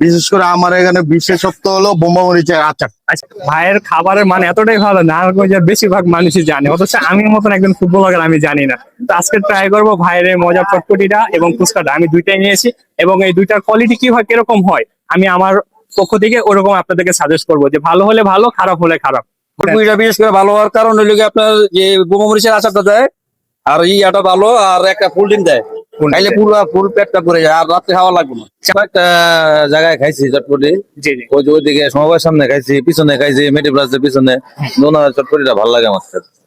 বিশেষ করে আমার এখানে বিশেষত্ব হলো বোম্বা মরিচের আচার। আচ্ছা ভাইয়ের খাবারের মানে এতটাই ভালো নারায়ণগঞ্জের বেশিরভাগ মানুষই জানে অথচ আমি মতন একজন ফুটবলার আমি জানি না। তো আজকে ট্রাই করব ভাইয়ের মজার চটপটিটা এবং ফুচকাটা। আমি দুইটাই নিয়েছি এবং এই দুইটার কোয়ালিটি কি হয় কীরকম হয় আমি আমার পক্ষ থেকে ওরকম আপনাদেরকে সাজেস্ট করব যে ভালো হলে ভালো খারাপ হলে খারাপ। ফুলপুরিটা বিশেষ করে ভালো হওয়ার কারণ হইল কি আপনার যে বোমা মরিচের আচারটা দেয় আর ইয়াটা ভালো আর একটা ফুল ডিম দেয়। খাইলে পুরো ফুল পেটটা পরে যায় আর রাত্রে খাওয়া লাগবে না। একটা জায়গায় খাইছি চটপটি। জি জি। ওই যে ওইদিকে সমবায়ের সামনে খাইছি পিছনে খাইছি মেডি প্লাসের পিছনে। ওনার চটপটিটা ভালো লাগে আমার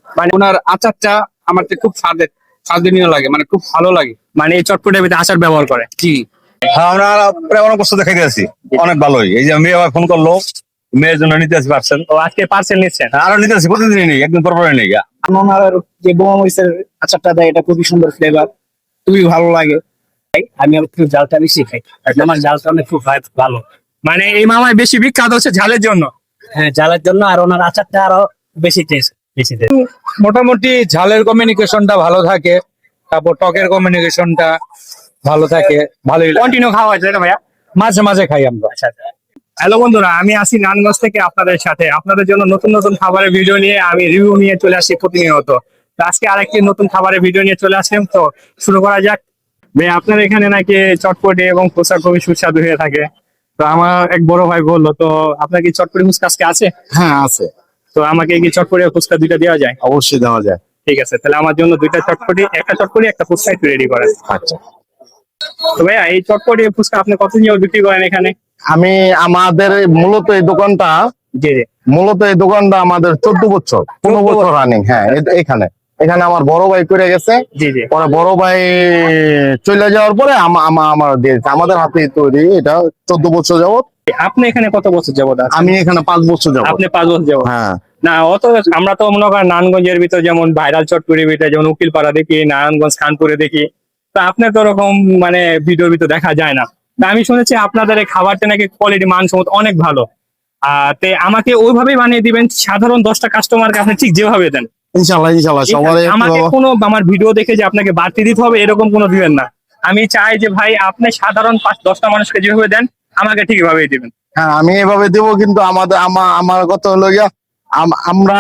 মানে ওনার আচারটা আমার খুব স্বাদের স্বাদনীয় লাগে মানে খুব ভালো লাগে। মানে এই চটপটির ভিতরে আচার ব্যবহার করে। জি। হ্যাঁ আমরা প্রায় অনেক বছর দেখাইতে আছি। অনেক ভালোই। এই যে মেয়ে আবার ফোন করল মেয়ের জন্য নিতে আসি তো আজকে পার্সেল নিচ্ছেন? আরও নিতে আসি প্রতিদিনই নেই একদিন পর পরে নেই ওনার যে বোমা মরিচের আচারটা দেয় এটা খুবই সুন্দর ফ্লেভার খুবই ভালো লাগে। আমি একটু জালটা বেশি খাই। আমার জালটা অনেক খুব ভালো। মানে এই মামায় বেশি বিখ্যাত হচ্ছে ঝালের জন্য? হ্যাঁ জালের জন্য আর ওনার আচারটা আরও বেশি টেস্ট বেশি। মোটামুটি ঝালের কমিউনিকেশনটা ভালো থাকে তারপর টকের কমিউনিকেশনটা ভালো থাকে ভালোই লাগে। কন্টিনিউ খাওয়া হয় তাই না ভাইয়া? মাঝে মাঝে খাই আমরা। হ্যালো বন্ধুরা আমি আসি নানগঞ্জ থেকে আপনাদের সাথে। আপনাদের জন্য নতুন নতুন খাবারের ভিডিও নিয়ে আমি রিভিউ নিয়ে চলে আসি প্রতিনিয়ত। আজকে আরেকটি নতুন খাবারের ভিডিও নিয়ে চলে আসলাম। তো শুরু করা যাক। ভাই আপনার এখানে নাকি চটপটি এবং ফুচকা খুবই সুস্বাদু হয়ে থাকে। তো আমার এক বড় ভাই বলল তো আপনার কি চটপটি ফুচকা আজকে আছে? হ্যাঁ আছে। তো আমাকে কি চটপটি আর ফুচকা দুইটা দেওয়া যায়? অবশ্যই দেওয়া যায়। ঠিক আছে তাহলে আমার জন্য দুইটা চটপটি একটা চটপটি একটা ফুচকা একটু রেডি করেন। আচ্ছা। তো ভাইয়া এই চটপটি ফুচকা আপনি কতদিন বিক্রি করেন এখানে? আমি আমাদের মূলত এই দোকানটা মূলত এই দোকানটা আমাদের চোদ্দ বছর পনেরো বছর রানিং হ্যাঁ এখানে। এখানে আমার বড় ভাই করে গেছে। পরে বড় ভাই চলে যাওয়ার পরে আমা- আমা- আমার দিয়েছে আমাদের হাতে তৈরি এটা চোদ্দ বছর যাবত আপনি এখানে কত বছর যাবত আমি এখানে পাঁচ বছর যাব আপনি পাঁচ বছর যাব হ্যাঁ। না অত আমরা তো মনে করেন নারায়ণগঞ্জের ভিতর যেমন ভাইরাল চটপুরের ভিতরে যেমন উকিলপাড়া দেখি নারায়ণগঞ্জ খানপুরে দেখি তা আপনার তো ওরকম মানে ভিডিওর ভিতর দেখা যায় না। তা আমি শুনেছি আপনাদের এই খাবারটা নাকি কোয়ালিটি মানসম্মত অনেক ভালো। আহ তে আমাকে ওইভাবেই বানিয়ে দিবেন সাধারণ দশটা কাস্টমারকে আপনি ঠিক যেভাবে দেন। ইনশাল্লাহ ইনশাল্লাহ আমাকে কোনো আমার ভিডিও দেখে যে আপনাকে বাড়তি দিতে হবে এরকম কোনো দিবেন না। আমি চাই যে ভাই আপনি সাধারণ পাঁচ দশটা মানুষকে যেভাবে দেন আমাকে ঠিক এভাবেই দিবেন। হ্যাঁ আমি এভাবে দেবো কিন্তু আমাদের আমার কথা হলো গিয়া আম- আমরা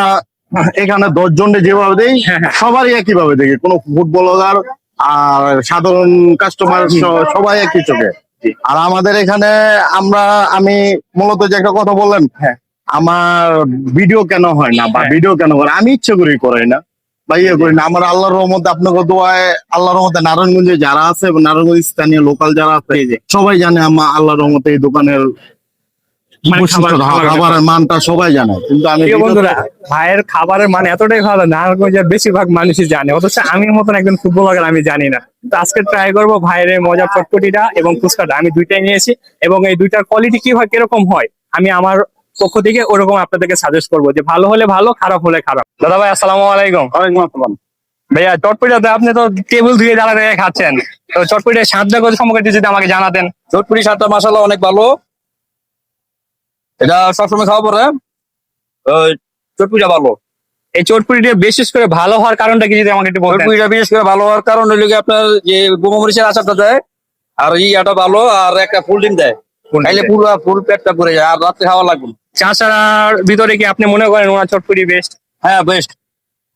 এখানে দশ জনকে যেভাবে দেই হ্যাঁ, হ্যাঁ। সবারই একই ভাবে দেখি। কোনো ফুটবলার আর সাধারণ কাস্টমার সবাই একই চোখে। আর আমাদের এখানে আমরা আমি মূলত যে একটা কথা বললেন হ্যাঁ। আমার ভিডিও কেন হয় না বা হ্যাঁ। ভিডিও কেন করে আমি ইচ্ছে করেই করাই না। বা ইয়ে করি না। আমার আল্লাহর রহমতে আপনাকে দোয়ায় আল্লাহর রহমতে নারায়ণগঞ্জে যারা আছে নারায়ণগঞ্জ স্থানীয় লোকাল যারা আছে সবাই জানে আমার আল্লাহর রহমতে এই দোকানের মানে খাবারের মানটা সবাই জানে। কিন্তু আমি বন্ধুরা ভাইয়ের খাবারের মান এতটাই ভালো নারায়ণগঞ্জের বেশিরভাগ মানুষই জানে। অথচ আমি মতন একজন ফুটবলার আমি জানি না। তো আজকে ট্রাই করব ভাইয়ের মজার চটপটিটা এবং ফুচকাটা। আমি দুইটাই নিয়েছি এবং এই দুইটার কোয়ালিটি কি হয় কীরকম হয় আমি আমার পক্ষ থেকে ওরকম আপনাদেরকে সাজেস্ট করব যে ভালো হলে ভালো খারাপ হলে খারাপ। দাদা ভাই আসসালামু আলাইকুম। ভাইয়া চটপটিটাতে আপনি তো টেবিল ধুয়ে জ্বালা রেখে খাচ্ছেন। তো চটপটির স্বাদটা কত সম্পর্কে যদি আমাকে জানাতেন। চটপুরি সাতটা মশালা অনেক ভালো। এটা সবসময় খাওয়া পরে চটপুরিটা ভালো। এই চটপটিটা বিশেষ করে ভালো হওয়ার কারণটা কি যদি আমাকে একটু বলতেন? চটপুরিটা বিশেষ করে ভালো হওয়ার কারণ হইল কি আপনার যে বোমা মরিচের আচারটা দেয় আর ইয়াটা ভালো আর একটা ফুল ডিম দেয়। পুরো ফুল পেটটা পরে যায় আর রাত্রে খাওয়া লাগবে। চাষার ভিতরে কি আপনি মনে করেন ওনার চটপটি বেস্ট হ্যাঁ বেস্ট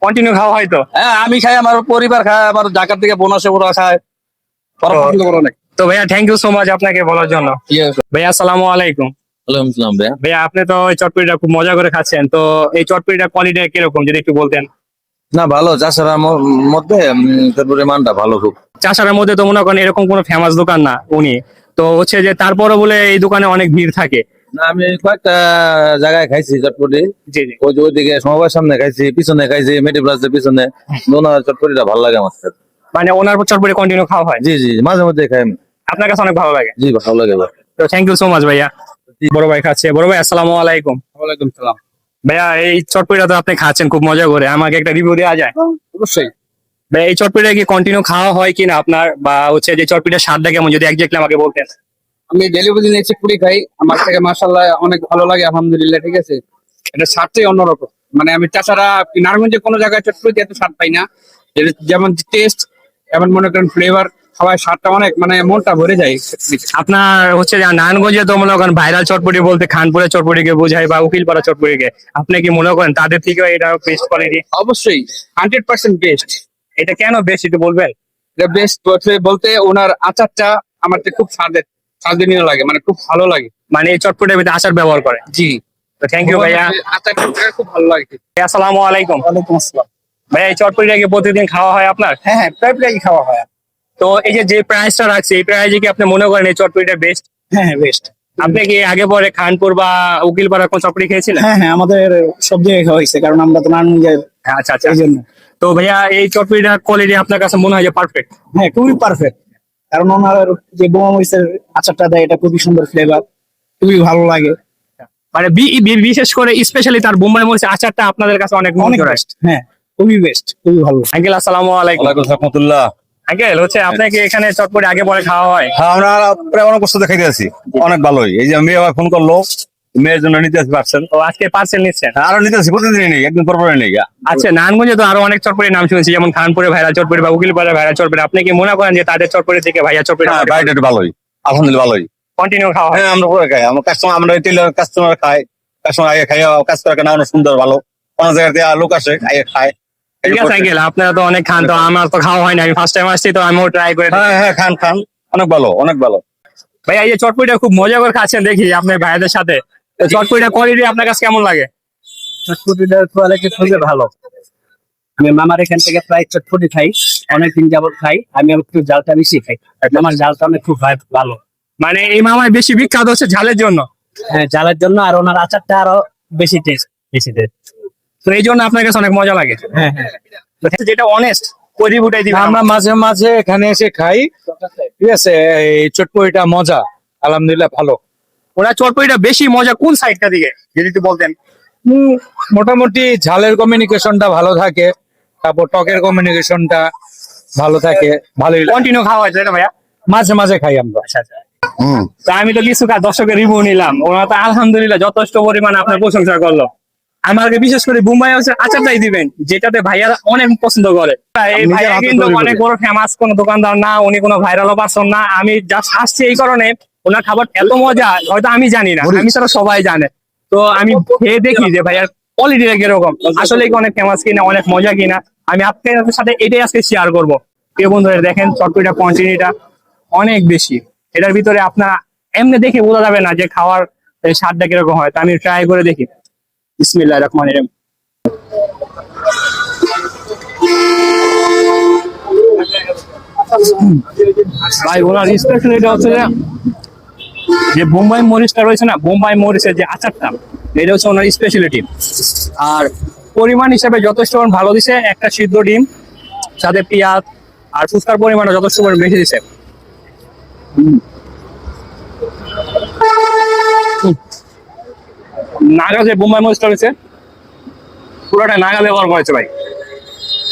কন্টিনিউ খাওয়া হয় তো? হ্যাঁ আমি খাই আমার পরিবার খায় আমার ঢাকার থেকে বোন আসে ওরা খায়। তো- ভাইয়া থ্যাংক ইউ সো মাচ আপনাকে বলার জন্য। ভাইয়া আসসালামু আলাইকুম। ভাইয়া। ভাইয়া আপনি তো এই চটপটিটা খুব মজা করে খাচ্ছেন। তো এই চটপটিটা কোয়ালিটি কীরকম যদি একটু বলতেন? না ভালো। চাষার মধ্যে তারপরে মানটা ভালো খুব। চাষার মধ্যে তো মনে করেন এরকম কোনো ফেমাস দোকান না উনি। তো হচ্ছে যে তারপরে বলে এই দোকানে অনেক ভিড় থাকে। না আমি কয়েকটা জায়গায় খাইছি চটপটি। ওই যে ওইদিকে সামনে খাইছি পিছনে খাইছি মেডি প্লাসের পিছনে। ওনার চটপটিটা ভালো লাগে আমার মানে ওনার চটপটি কন্টিনিউ খাওয়া হয়? জি জি মাঝে মধ্যে খাই আপনার কাছে অনেক ভালো লাগে? জি ভালো লাগে ভাই। তো থ্যাংক ইউ সো মাচ ভাইয়া। বড় ভাই খাচ্ছে। বড় ভাই আসসালামু আলাইকুম। ওয়ালাইকুম সালাম। ভাইয়া এই চটপটিটা তো আপনি খাচ্ছেন খুব মজা করে। আমাকে একটা রিভিউ দেওয়া যায়? অবশ্যই। ভাই এই চটপটিটা কি কন্টিনিউ খাওয়া হয় কিনা আপনার? বা হচ্ছে যে চটপটিটার স্বাদটা কেমন? যদি একজাক্টলি আমাকে বলতেন। আমি ডেলিভারি নিয়েছি পুরি খাই। আমার থেকে মাসাল্লাহ অনেক ভালো লাগে আলহামদুলিল্লাহ ঠিক আছে? এটা স্বাদটাই অন্যরকম। মানে আমি তাছাড়া নারায়ণগঞ্জে কোনো জায়গায় চটপটি এত স্বাদ পাই না। যেমন টেস্ট এমন মনে করেন ফ্লেভার সবাই স্বাদটা অনেক মানে মনটা ভরে যায়। আপনার হচ্ছে নারায়ণগঞ্জে তো মনে করেন ভাইরাল চটপটি বলতে খানপুরের চটপটিকে বোঝায় বা উকিলপাড়া চটপটিকে। আপনি কি মনে করেন তাদের থেকে এটা বেস্ট কোয়ালিটি অবশ্যই হান্ড্রেড পার্সেন্ট বেস্ট এটা কেন বেস্ট একটু বলবেন? এটা বেস্ট বলতে ওনার আচারটা আমার তো খুব স্বাদের। স্বাদনীয় লাগে মানে খুব ভালো লাগে। মানে এই চটপটির ভিতরে আচার ব্যবহার করে। জি। তো থ্যাংক ইউ ভাইয়া। আচারটা খুব ভালো লাগে। আসসালামু আলাইকুম। ওয়ালাইকুম আসসালাম। ভাইয়া এই চটপটিটা কি প্রতিদিন খাওয়া হয় আপনার? হ্যাঁ হ্যাঁ প্রায় প্রায় খাওয়া হয়। তো এই যে যে প্রাইসটা রাখছে এই প্রাইসে কি আপনি মনে করেন এই চটপটিটা বেস্ট হ্যাঁ হ্যাঁ বেস্ট আপনি কি আগে পরে খানপুর বা উকিলপাড়া কোন চটপটি খেয়েছিলেন? হ্যাঁ হ্যাঁ আমাদের সব জায়গায় খাওয়া হয়েছে কারণ আমরা তো নারায়ণগঞ্জের আচ্ছা আচ্ছা। এই জন্য। তো ভাইয়া এই চটপটিটার কোয়ালিটি আপনার কাছে মনে হয় যে পারফেক্ট হ্যাঁ খুবই পারফেক্ট কারণ ওনার যে বোমা মরিচের আচারটা দেয় এটা খুবই সুন্দর ফ্লেভার খুবই ভালো লাগে। মানে বিশেষ করে স্পেশালি তার বোম্বাই মরিচের আচারটা আপনাদের কাছে অনেক অনেক বেস্ট হ্যাঁ খুবই বেস্ট খুবই ভালো। আঙ্কেল আসসালামু আলাইকুম। রহমতুল্লাহ। আঙ্কেল হচ্ছে আপনাকে এখানে চটপটি আগে পরে খাওয়া হয়? হ্যাঁ আমরা প্রায় অনেক বছর দেখাই আছি। অনেক ভালোই। এই যে আমি আবার ফোন করল মেয়ের জন্য নিতে পারছেন তো আজকে পার্সেল নিচ্ছেন? আরও নিতে আসি প্রতিদিনই নেই একদিন পর পরে নেই আচ্ছা নারায়ণগঞ্জে তো আরও অনেক চটপটির নাম শুনেছি যেমন খানপুরে ভাইরা চটপটি বা উকিলপাড়া ভাইরা আপনি কি মনে করেন যে তাদের থেকে ভাইয়া হ্যাঁ একটু ভালোই আলহামদুলিল্লাহ ভালোই। কন্টিনিউ খাওয়া হ্যাঁ? আমরা পরে খাই আমরা কাস্টমার আমরা টেলার কাস্টমার খাই কাস্টমার আগে খাই কাজ করে কেন? অনেক সুন্দর ভালো। অনেক জায়গাতে লোক আসে আগে খায়। ঠিক আছে আঙ্কেল আপনারা তো অনেক খান তো আমার তো খাওয়া হয় না আমি ফার্স্ট টাইম আসছি তো আমিও ট্রাই করে হ্যাঁ হ্যাঁ খান খান। অনেক ভালো অনেক ভালো। ভাইয়া এই যে চটপটিটা খুব মজা করে খাচ্ছেন দেখি আপনার ভাইয়াদের সাথে। চটপটিটা কোয়ালিটি আপনার কাছে কেমন লাগে? চটপটিটার কোয়ালিটি খুবই ভালো। আমি মামার এখান থেকে প্রায় চটপটি খাই অনেকদিন যাবত খাই আমি একটু জালটা বেশি খাই। আমার জালটা অনেক খুব ভালো। মানে এই মামায় বেশি বিখ্যাত হচ্ছে ঝালের জন্য? হ্যাঁ জালের জন্য আর ওনার আচারটা আরও বেশি টেস্ট বেশি টেস্ট তো এই জন্য আপনার কাছে অনেক মজা লাগে? হ্যাঁ হ্যাঁ। যেটা অনেস্ট পরি ফুটাই দিবেন আমরা মাঝে মাঝে এখানে এসে খাই ঠিক আছে? এই চটপটিটা মজা আলহামদুলিল্লাহ ভালো। ওরা চটপটিটা বেশি মজা কোন সাইডটা দিকে? যদি একটু বলতেন। মোটামুটি ঝালের কমিউনিকেশনটা ভালো থাকে তারপর টকের কমিউনিকেশনটা ভালো থাকে ভালোই কন্টিনিউ খাওয়া হয় তাই না ভাইয়া? মাঝে মাঝে খাই আমরা। আচ্ছা আচ্ছা। তা আমি তো কিছু দর্শকের রিভিউ নিলাম। ওরা তো আলহামদুলিল্লাহ যথেষ্ট পরিমাণে আপনার প্রশংসা করল। আমাকে বিশেষ করে বুম্বাই হচ্ছে আচারটাই দিবেন যেটাতে ভাইয়ারা অনেক পছন্দ করে। এই ভাইয়া কিন্তু অনেক বড় ফেমাস কোন দোকানদার না উনি কোনো ভাইরাল পারসন না। আমি জাস্ট আসছি এই কারণে ওনার খাবার এত মজা হয়তো আমি জানি না আমি তারা সবাই জানে। তো আমি খেয়ে দেখি যে ভাইয়ার কোয়ালিটিটা কীরকম? আসলে কি অনেক ফেমাস কিনা অনেক মজা কিনা? আমি আপনাদের সাথে এটাই আজকে শেয়ার করব। প্রিয় বন্ধুরা দেখেন চটপটিটা কোয়ান্টিটিটা অনেক বেশি। এটার ভিতরে আপনারা এমনি দেখে বোঝা যাবে না যে খাওয়ার স্বাদটা কীরকম হয়। তা আমি ট্রাই করে দেখি। বিসমিল্লাহ রহমান রহিম। ভাই ওনার স্পেশাল এটা হচ্ছে যে বোম্বাই মরিচটা রয়েছে না, বোম্বাই মরিচের যে আচারটা, এটা হচ্ছে ওনার স্পেশালিটি আর পরিমাণ হিসাবে যথেষ্ট ভালো দিছে, একটা সিদ্ধ ডিম, সাথে পেঁয়াজ, আর ফুচকার পরিমাণটা যথেষ্ট পরিমাণ বেশি দিছে। নাগা যে বোম্বাই মরিচটা রয়েছে, পুরোটা নাগা ব্যবহার করেছে ভাই।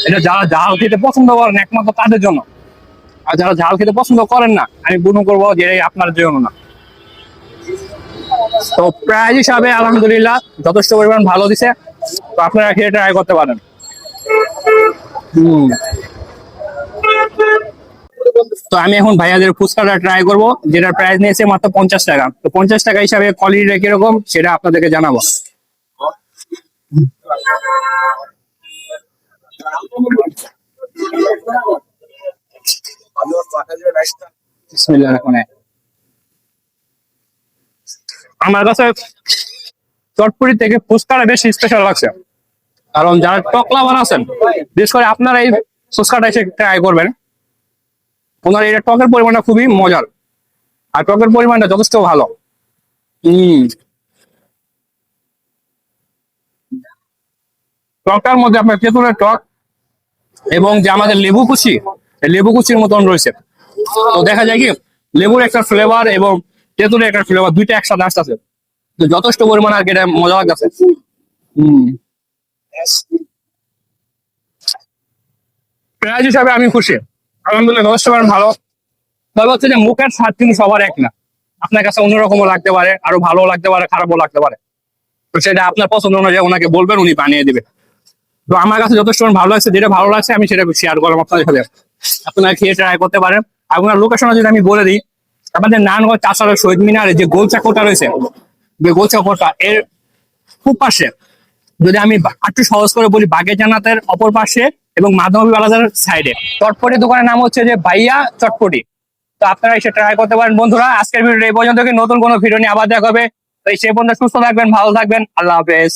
এটা যারা ঝাল খেতে পছন্দ করেন, একমাত্র তাদের জন্য। আর যারা ঝাল খেতে পছন্দ করেন না, আমি বুনো করব যে আপনার জন্য না। তো প্রাইজ হিসাবে আলহামদুলিল্লাহ যথেষ্ট পরিমাণ ভালো দিছে। তো আপনারা খেয়ে ট্রাই করতে পারেন। তো আমি এখন ভাইয়াদের ফুচকাটা ট্রাই করব যেটার প্রাইস নিয়েছে মাত্র পঞ্চাশ টাকা। তো পঞ্চাশ টাকা হিসাবে কোয়ালিটিটা কীরকম সেটা আপনাদেরকে জানাব। রহিম। আমার কাছে চটপুরি থেকে ফুচকাটা বেশি স্পেশাল লাগছে। কারণ যারা টক লাভার আছেন, বিশেষ করে আপনারা এই ফুচকাটা এসে ট্রাই করবেন। ওনার এটা টকের পরিমাণটা খুবই মজার। আর টকের পরিমাণটা যথেষ্ট ভালো। হম টকটার মধ্যে আপনার তেঁতুলের টক এবং যে আমাদের লেবু কুচি, লেবু কুচির মতন রয়েছে। তো দেখা যায় কি, লেবুর একটা ফ্লেভার এবং তেঁতুলের একটা ফ্লেভার দুইটা একসাথে আসতেছে। তো যথেষ্ট পরিমাণ আর কি এটা মজা লাগতেছে। প্রাইজ হিসাবে আমি খুশি। আলহামদুলিল্লাহ, যথেষ্ট পরিমাণ ভালো। তবে হচ্ছে যে মুখের স্বাদ কিন্তু সবার এক না। আপনার কাছে অন্যরকমও লাগতে পারে, আরও ভালো লাগতে পারে, খারাপও লাগতে পারে। তো সেটা আপনার পছন্দ অনুযায়ী ওনাকে বলবেন, উনি বানিয়ে দিবে। তো আমার কাছে যথেষ্ট ভালো লাগছে, যেটা ভালো লাগছে আমি সেটা শেয়ার করলাম আপনাদের সাথে। আপনারা খেয়ে ট্রাই করতে পারেন। আপনার লোকেশনে যদি আমি বলে দিই আমাদের নারায়ণগঞ্জ চাষারা শহীদ মিনারে যে গোল চাকরটা রয়েছে, যে গোল চাকরটা, এর পাশে, যদি আমি একটু সহজ করে বলি বাগের জানাতের অপর পাশে এবং মাধবী বালাজার সাইডে চটপটি দোকানের নাম হচ্ছে যে ভাইয়া চটপটি। তো আপনারা এসে ট্রাই করতে পারেন। বন্ধুরা, আজকের ভিডিও এই পর্যন্ত নতুন কোনো ভিডিও নিয়ে আবার দেখা হবে। তো সেই পর্যন্ত সুস্থ থাকবেন, ভালো থাকবেন। আল্লাহ হাফেজ।